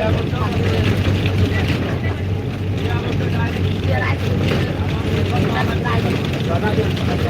Thank you.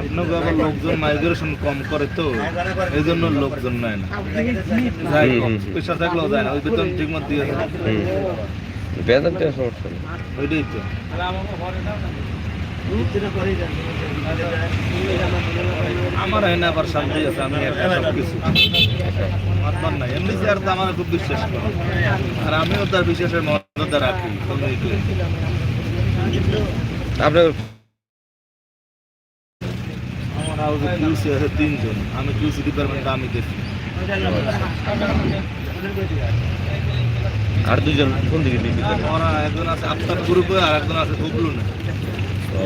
আপনাকে আবার লোকজন মাইগ্রেশন কম করে তো এই জন্য লোকজন নেয় না। পয়সা থাকলেও যায় না ওই বেতন ঠিক মতো দিয়ে দেয়। হুম। বেতন দেওয়ার সমস্যা নেই। ওইটাই তো। আমার হয় না আবার শান্তি আছে আমি নাই এমনি যে আর তো আমার খুব বিশ্বাস করে। আর আমিও তার বিশ্বাসের মর্যাদা রাখি আপনার আমার হাউসে কিউসি আছে তিনজন। আমি কিউসি ডিপার্টমেন্ট আমি দেখি। আর দুজন কোন দিকে ডিউটি করে ওরা একজন আছে আফতাব গ্রুপে আর একজন আছে হুবলুনে ও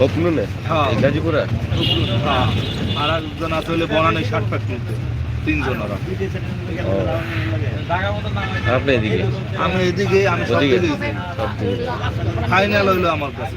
হপলু হ্যাঁ। গাজীপুরা? হুবলুনে হ্যাঁ। আর একজন আছে হলে বনানি শার্ট ফ্যাক্টরিতে তিনজন ওরা। আপনি এদিকে? আমি এদিকে আমি সব ফাইনাল হইল আমার কাছে।